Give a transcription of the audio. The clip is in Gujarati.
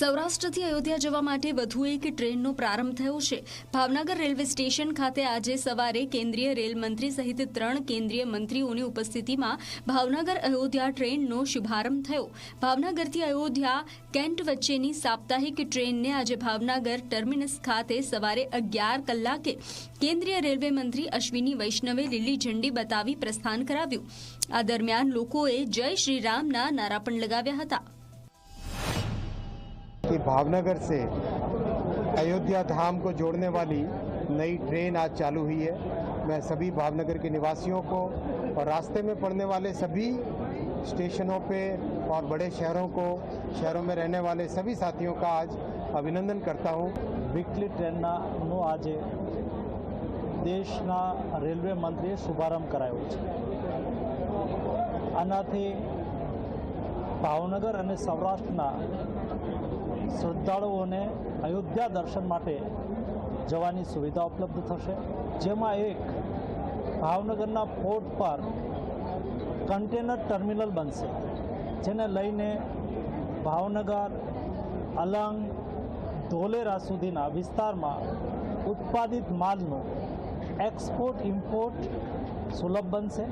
સૌરાષ્ટ્રથી અયોધ્યા જવા માટે વધુ એક ટ્રેનનો પ્રારંભ થયો છે. ભાવનગર રેલવે સ્ટેશન ખાતે આજે સવારે કેન્દ્રીય રેલ મંત્રી સહિત ત્રણ કેન્દ્રીય મંત્રીઓની ઉપસ્થિતિમાં ભાવનગર અયોધ્યા ટ્રેનનો શુભારંભ થયો. ભાવનગરથી અયોધ્યા કેન્ટ વચ્ચેની સાપ્તાહિક ટ્રેનને આજે ભાવનગર ટર્મિનસ ખાતે સવારે અગિયાર કલાકે કેન્દ્રીય રેલવે મંત્રી અશ્વિની વૈષ્ણવે લીલી ઝંડી બતાવી પ્રસ્થાન કરાવ્યું. આ દરમિયાન લોકોએ જય શ્રી રામના નારા પણ લગાવ્યા હતા. भावनगर से अयोध्या धाम को जोड़ने वाली नई ट्रेन आज चालू हुई है मैं सभी भावनगर के निवासियों को और रास्ते में पड़ने वाले सभी स्टेशनों पे और बड़े शहरों को शहरों में रहने वाले सभी साथियों का आज अभिनंदन करता हूँ વીકલી ટ્રેનના નો આજે દેશના રેલવે મંત્રીએ શુભારંભ કરાયો છે આનાથી ભાવનગર અને સૌરાષ્ટ્રના શ્રદ્ધાળુઓને અયોધ્યા દર્શન માટે જવાની સુવિધા ઉપલબ્ધ થશે. જેમાં એક ભાવનગરના પોર્ટ પર કન્ટેનર ટર્મિનલ બનશે, જેને લઈને ભાવનગર, અલંગ, ધોલેરા સુધીના વિસ્તારમાં ઉત્પાદિત માલનું એક્સપોર્ટ ઇમ્પોર્ટ સુલભ બનશે.